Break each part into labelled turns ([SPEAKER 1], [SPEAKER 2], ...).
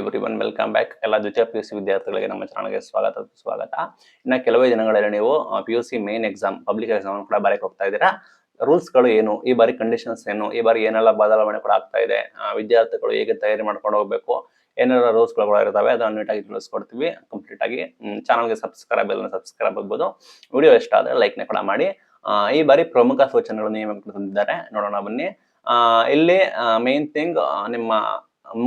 [SPEAKER 1] Every one welcome back ಎಲ್ಲ ದ್ವಿತೀಯ P U C ವಿದ್ಯಾರ್ಥಿಗಳಿಗೆ ನಮ್ಮ ಚಾನಲ್ಗೆ ಸ್ವಾಗತ ಸ್ವಾಗತ ಇನ್ನು ಕೆಲವೇ ದಿನಗಳಲ್ಲಿ ನೀವು P U C main exam public exam ಕೂಡ ಬರೆಯಕ್ಕೆ ಹೋಗ್ತಾ ಇದ್ದೀರಾ. ರೂಲ್ಸ್ಗಳು ಏನು? ಈ ಬಾರಿ ಕಂಡೀಷನ್ಸ್ ಏನು? ಈ ಬಾರಿ ಏನೆಲ್ಲ ಬದಲಾವಣೆ ಕೂಡ ಆಗ್ತಾ ಇದೆ? ವಿದ್ಯಾರ್ಥಿಗಳು ಹೇಗೆ ತಯಾರಿ ಮಾಡ್ಕೊಂಡು ಹೋಗ್ಬೇಕು? ಏನೆಲ್ಲ ರೂಲ್ಸ್ಗಳು ಕೂಡ ಇರ್ತವೆ? ಅದನ್ನು ನೀಟಾಗಿ ತಿಳಿಸ್ಕೊಡ್ತೀವಿ. ಕಂಪ್ಲೀಟ್ ಆಗಿ ಚಾನಲ್ಗೆ ಸಬ್ಸ್ಕ್ರೈಬ್ ಎಲ್ಲ ಸಬ್ಸ್ಕ್ರೈಬ್ ಆಗ್ಬೋದು. ವಿಡಿಯೋ ಇಷ್ಟ ಆದರೆ ಲೈಕ್ನ ಕೂಡ ಮಾಡಿ. ಈ ಬಾರಿ ಪ್ರಮುಖ ಸೂಚನೆಗಳು ನಿಯಮಗಳು ತಂದಿದ್ದಾರೆ. ನೋಡೋಣ ಬನ್ನಿ. ಇಲ್ಲಿ ಮೇನ್ ಥಿಂಗ್ ನಿಮ್ಮ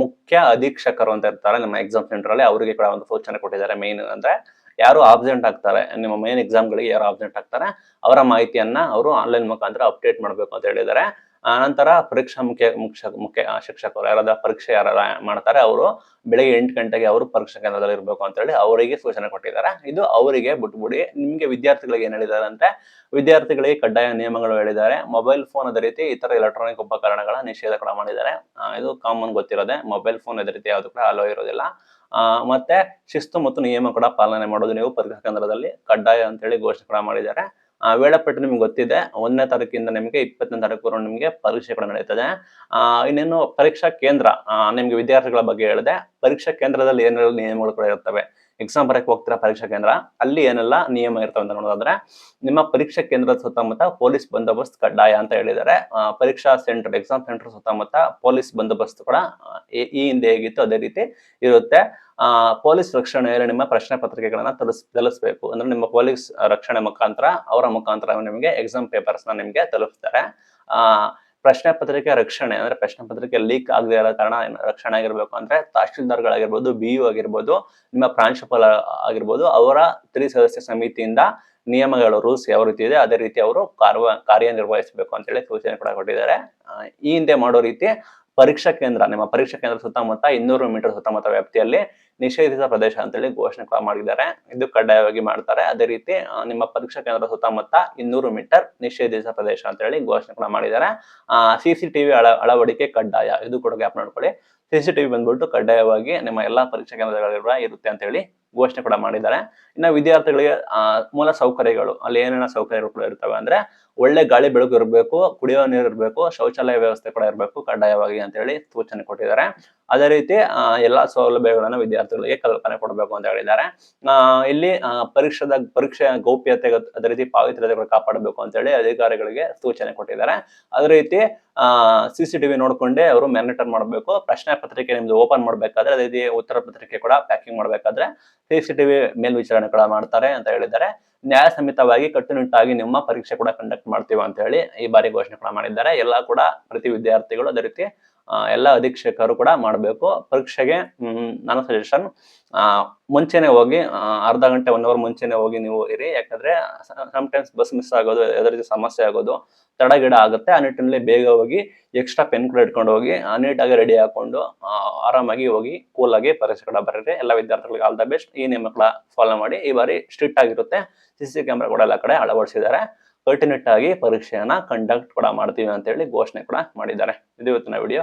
[SPEAKER 1] ಮುಖ್ಯ ಅಧೀಕ್ಷಕರು ಅಂತ ಇರ್ತಾರೆ ನಮ್ಮ ಎಕ್ಸಾಮ್ ಸೆಂಟರ್ ಅಲ್ಲಿ, ಅವರಿಗೆ ಕೂಡ ಒಂದು ಸೂಚನೆ ಕೊಟ್ಟಿದ್ದಾರೆ ಮೇನ್ ಅಂದ್ರೆ ಯಾರು ಆಬ್ಸೆಂಟ್ ಆಗ್ತಾರೆ, ನಿಮ್ಮ ಮೇನ್ ಎಕ್ಸಾಮ್ಗಳಿಗೆ ಯಾರು ಆಬ್ಸೆಂಟ್ ಆಗ್ತಾರೆ, ಅವರ ಮಾಹಿತಿಯನ್ನ ಅವರು ಆನ್ಲೈನ್ ಮುಖಾಂತರ ಅಪ್ಡೇಟ್ ಮಾಡಬೇಕು ಅಂತ ಹೇಳಿದ್ದಾರೆ. ಆ, ನಂತರ ಪರೀಕ್ಷಾ ಮುಖ್ಯ ಮುಖ್ಯ ಮುಖ್ಯ ಶಿಕ್ಷಕರು ಯಾರಾದ ಪರೀಕ್ಷೆ ಯಾರ ಮಾಡ್ತಾರೆ ಅವರು ಬೆಳಿಗ್ಗೆ ಎಂಟು ಗಂಟೆಗೆ ಅವರು ಪರೀಕ್ಷಾ ಕೇಂದ್ರದಲ್ಲಿ ಇರಬೇಕು ಅಂತ ಹೇಳಿ ಅವರಿಗೆ ಸೂಚನೆ ಕೊಟ್ಟಿದ್ದಾರೆ. ಇದು ಅವರಿಗೆ ಬಿಟ್ಬಿಡಿ ನಿಮಗೆ ವಿದ್ಯಾರ್ಥಿಗಳಿಗೆ ಏನು ಹೇಳಿದ್ದಾರೆ ಅಂತೆ ವಿದ್ಯಾರ್ಥಿಗಳಿಗೆ ಕಡ್ಡಾಯ ನಿಯಮಗಳು ಹೇಳಿದ್ದಾರೆ. ಮೊಬೈಲ್ ಫೋನ್ ಅದೇ ರೀತಿ ಇತರ ಎಲೆಕ್ಟ್ರಾನಿಕ್ ಉಪಕರಣಗಳ ನಿಷೇಧ ಕೂಡ ಮಾಡಿದ್ದಾರೆ. ಇದು ಕಾಮನ್ ಗೊತ್ತಿರೋದೆ ಮೊಬೈಲ್ ಫೋನ್ ಅದೇ ರೀತಿ ಯಾವುದು ಕೂಡ ಅಲೋ ಇರೋದಿಲ್ಲ. ಮತ್ತೆ ಶಿಸ್ತು ಮತ್ತು ನಿಯಮ ಕೂಡ ಪಾಲನೆ ಮಾಡೋದು ನೀವು ಪರೀಕ್ಷಾ ಕೇಂದ್ರದಲ್ಲಿ ಕಡ್ಡಾಯ ಅಂತೇಳಿ ಘೋಷಣೆ ಕೂಡ ಮಾಡಿದ್ದಾರೆ. ಆ, ವೇಳಾಪಟ್ಟಿ ನಿಮ್ಗೆ ಗೊತ್ತಿದೆ. ಒಂದನೇ ತಾರೀಕಿಂದ ನಿಮಗೆ ಇಪ್ಪತ್ತನೇ ತಾರೀಕು ನಿಮಗೆ ಪರೀಕ್ಷೆಗಳು ನಡೀತದೆ. ಆ, ಇನ್ನೇನು ಪರೀಕ್ಷಾ ಕೇಂದ್ರ ನಿಮಗೆ ವಿದ್ಯಾರ್ಥಿಗಳ ಬಗ್ಗೆ ಹೇಳಿದೆ. ಪರೀಕ್ಷಾ ಕೇಂದ್ರದಲ್ಲಿ ಏನೆಲ್ಲ ನಿಯಮಗಳು ಕೂಡ ಇರ್ತವೆ ಎಕ್ಸಾಮ್ ಬರಕ್ಕೆ ಹೋಗ್ತೀರಾ ಪರೀಕ್ಷಾ ಕೇಂದ್ರ? ಅಲ್ಲಿ ಏನೆಲ್ಲ ನಿಯಮ ಇರ್ತವೆ ಅಂತ ನೋಡೋದಾದ್ರೆ, ನಿಮ್ಮ ಪರೀಕ್ಷಾ ಕೇಂದ್ರದ ಸುತ್ತಮುತ್ತ ಪೊಲೀಸ್ ಬಂದೋಬಸ್ತ್ ಕಡ್ಡಾಯ ಅಂತ ಹೇಳಿದ್ದಾರೆ. ಪರೀಕ್ಷಾ ಸೆಂಟರ್ ಎಕ್ಸಾಮ್ ಸೆಂಟರ್ ಸುತ್ತಮುತ್ತ ಪೊಲೀಸ್ ಬಂದೋಬಸ್ತ್ ಕೂಡ ಈ ಹಿಂದೆ ಹೇಗಿತ್ತು ಅದೇ ರೀತಿ ಇರುತ್ತೆ. ಪೊಲೀಸ್ ರಕ್ಷಣೆಯಲ್ಲಿ ನಿಮ್ಮ ಪ್ರಶ್ನೆ ಪತ್ರಿಕೆಗಳನ್ನ ತಲುಸ್, ತಲುಸ್ಬೇಕು. ಅಂದ್ರೆ ನಿಮ್ಮ ಪೊಲೀಸ್ ರಕ್ಷಣೆ ಮುಖಾಂತರ, ಅವರ ಮುಖಾಂತರ ನಿಮಗೆ ಎಕ್ಸಾಮ್ ಪೇಪರ್ಸ್ನ ನಿಮಗೆ ತಲುಪಿಸ್ತಾರೆ ಪ್ರಶ್ನೆ ಪತ್ರಿಕೆ ರಕ್ಷಣೆ, ಅಂದ್ರೆ ಪ್ರಶ್ನೆ ಪತ್ರಿಕೆ ಲೀಕ್ ಆಗದೆ ಇರೋ ಕಾರಣ ರಕ್ಷಣೆ ಆಗಿರ್ಬೇಕು ಅಂದ್ರೆ ತಹಶೀಲ್ದಾರ್ಗಳಾಗಿರ್ಬೋದು ಬಿ ಯು ಆಗಿರ್ಬೋದು, ನಿಮ್ಮ ಪ್ರಾಂಶುಪಾಲ ಆಗಿರ್ಬೋದು, ಅವರ ತ್ರಿಸದಸ್ಯ ಸಮಿತಿಯಿಂದ ನಿಯಮಗಳು ರೂಲ್ಸ್ ಯಾವ ರೀತಿ ಇದೆ, ಅದೇ ರೀತಿ ಅವರು ಕಾರ್ಯ ಕಾರ್ಯನಿರ್ವಹಿಸಬೇಕು ಅಂತ ಹೇಳಿ ಸೂಚನೆ ಕೂಡ ಕೊಟ್ಟಿದ್ದಾರೆ. ಈ ಹಿಂದೆ ಮಾಡೋ ರೀತಿ ಪರೀಕ್ಷಾ ಕೇಂದ್ರ, ನಿಮ್ಮ ಪರೀಕ್ಷಾ ಕೇಂದ್ರ ಸುತ್ತಮುತ್ತ ಇನ್ನೂರು ಮೀಟರ್ ಸುತ್ತಮುತ್ತ ವ್ಯಾಪ್ತಿಯಲ್ಲಿ ನಿಷೇಧಿತ ಪ್ರದೇಶ ಅಂತೇಳಿ ಘೋಷಣೆ ಕೂಡ ಮಾಡಿದ್ದಾರೆ. ಇದು ಕಡ್ಡಾಯವಾಗಿ ಮಾಡ್ತಾರೆ. ಅದೇ ರೀತಿ ನಿಮ್ಮ ಪರೀಕ್ಷಾ ಕೇಂದ್ರ ಸುತ್ತಮುತ್ತ ಇನ್ನೂರು ಮೀಟರ್ ನಿಷೇಧಿತ ಪ್ರದೇಶ ಅಂತ ಹೇಳಿ ಘೋಷಣೆ ಕೂಡ ಮಾಡಿದ್ದಾರೆ. ಸಿಸಿ ಟಿವಿ ಅಳ ಅಳವಡಿಕೆ ಕಡ್ಡಾಯ. ಇದು ಕೂಡ ಗ್ಯಾಪ್ ನೋಡ್ಕೊಳ್ಳಿ. ಸಿ ಸಿ ಟಿವಿ ಬಂದ್ಬಿಟ್ಟು ಕಡ್ಡಾಯವಾಗಿ ನಿಮ್ಮ ಎಲ್ಲಾ ಪರೀಕ್ಷಾ ಕೇಂದ್ರಗಳಿರುವ ಇರುತ್ತೆ ಅಂತ ಹೇಳಿ ಘೋಷಣೆ ಕೂಡ ಮಾಡಿದ್ದಾರೆ. ಇನ್ನು ವಿದ್ಯಾರ್ಥಿಗಳಿಗೆ ಮೂಲ ಸೌಕರ್ಯಗಳು, ಅಲ್ಲಿ ಏನೇನ ಸೌಕರ್ಯಗಳು ಕೂಡ ಇರ್ತವೆ ಅಂದ್ರೆ ಒಳ್ಳೆ ಗಾಳಿ, ಬೆಳಕು ಇರಬೇಕು, ಕುಡಿಯೋ ನೀರು ಇರಬೇಕು, ಶೌಚಾಲಯ ವ್ಯವಸ್ಥೆ ಕೂಡ ಇರಬೇಕು ಕಡ್ಡಾಯವಾಗಿ ಅಂತ ಹೇಳಿ ಸೂಚನೆ ಕೊಟ್ಟಿದ್ದಾರೆ. ಅದೇ ರೀತಿ ಎಲ್ಲಾ ಸೌಲಭ್ಯಗಳನ್ನ ವಿದ್ಯಾರ್ಥಿಗಳಿಗೆ ಕಲ್ಪನೆ ಕೊಡಬೇಕು ಅಂತ ಹೇಳಿದ್ದಾರೆ. ಇಲ್ಲಿ ಪರೀಕ್ಷಾದ, ಪರೀಕ್ಷೆ ಗೌಪ್ಯತೆ ಅದೇ ರೀತಿ ಪಾವಿತ್ರ್ಯತೆಗಳು ಕಾಪಾಡಬೇಕು ಅಂತ ಹೇಳಿ ಅಧಿಕಾರಿಗಳಿಗೆ ಸೂಚನೆ ಕೊಟ್ಟಿದ್ದಾರೆ. ಅದೇ ರೀತಿ ಸಿ ಸಿ ಟಿವಿ ನೋಡ್ಕೊಂಡೆ ಅವರು ಮ್ಯಾನಿಟರ್ ಮಾಡಬೇಕು. ಪ್ರಶ್ನೆ ಪತ್ರಿಕೆ ನಿಮ್ದು ಓಪನ್ ಮಾಡ್ಬೇಕಾದ್ರೆ ಅದೇ ರೀತಿ ಉತ್ತರ ಪತ್ರಿಕೆ ಕೂಡ ಪ್ಯಾಕಿಂಗ್ ಮಾಡ್ಬೇಕಾದ್ರೆ ಸಿ ಸಿ ಟಿವಿ ಮೇಲ್ವಿಚಾರಣೆ ಕೂಡ ಮಾಡ್ತಾರೆ ಅಂತ ಹೇಳಿದ್ದಾರೆ. ನ್ಯಾಯ ಸಮಿತವಾಗಿ ಕಟ್ಟುನಿಟ್ಟಾಗಿ ನಿಮ್ಮ ಪರೀಕ್ಷೆ ಕೂಡ ಕಂಡಕ್ಟ್ ಮಾಡ್ತೀವಿ ಅಂತ ಹೇಳಿ ಈ ಬಾರಿ ಘೋಷಣೆ ಕೂಡ ಮಾಡಿದ್ದಾರೆ. ಎಲ್ಲ ಕೂಡ ಪ್ರತಿ ವಿದ್ಯಾರ್ಥಿಗಳು ಅದೇ ರೀತಿ ಎಲ್ಲ ಅಧೀಕ್ಷಕರು ಕೂಡ ಮಾಡಬೇಕು. ಪರೀಕ್ಷೆಗೆ ನನ್ನ ಸಜೆಷನ್ ಮುಂಚೆನೆ ಹೋಗಿ ಅರ್ಧ ಗಂಟೆ ಒನ್ ಅವರ್ ಮುಂಚೆನೆ ಹೋಗಿ ನೀವು ಇರಿ. ಯಾಕಂದ್ರೆ ಸಮ್ಟೈಮ್ಸ್ ಬಸ್ ಮಿಸ್ ಆಗೋದು ರೀತಿ ಸಮಸ್ಯೆ ಆಗೋದು ತಡ ಗಿಡ ಆಗುತ್ತೆ. ಆ ನಿಟ್ಟಿನಲ್ಲಿ ಬೇಗ ಹೋಗಿ ಎಕ್ಸ್ಟ್ರಾ ಪೆನ್ ಕೂಡ ಇಟ್ಕೊಂಡು ಹೋಗಿ ನೀಟಾಗಿ ರೆಡಿ ಹಾಕೊಂಡು ಆರಾಮಾಗಿ ಹೋಗಿ ಕೂಲಾಗಿ ಆಗಿ ಪರೀಕ್ಷೆ ಕೂಡ ಬರೀರಿ. ಎಲ್ಲ ವಿದ್ಯಾರ್ಥಿಗಳಿಗೆ ಆಲ್ ದ ಬೆಸ್ಟ್ ಈ ನಿಯಮಗಳ ಫಾಲೋ ಮಾಡಿ. ಈ ಬಾರಿ ಸ್ಟ್ರಿಕ್ಟ್ ಆಗಿರುತ್ತೆ. ಸಿ ಸಿ ಕ್ಯಾಮ್ರಾ ಕೂಡ ಎಲ್ಲ ಕಡೆ ಅಳವಡಿಸಿದ್ದಾರೆ. ಕಟ್ಟುನಿಟ್ಟಾಗಿ ಪರೀಕ್ಷೆಯನ್ನ ಕಂಡಕ್ಟ್ ಕೂಡ ಮಾಡ್ತೀವಿ ಅಂತ ಹೇಳಿ ಘೋಷಣೆ ಕೂಡ ಮಾಡಿದ್ದಾರೆ. ಇದು ಇವತ್ತಿನ ವಿಡಿಯೋ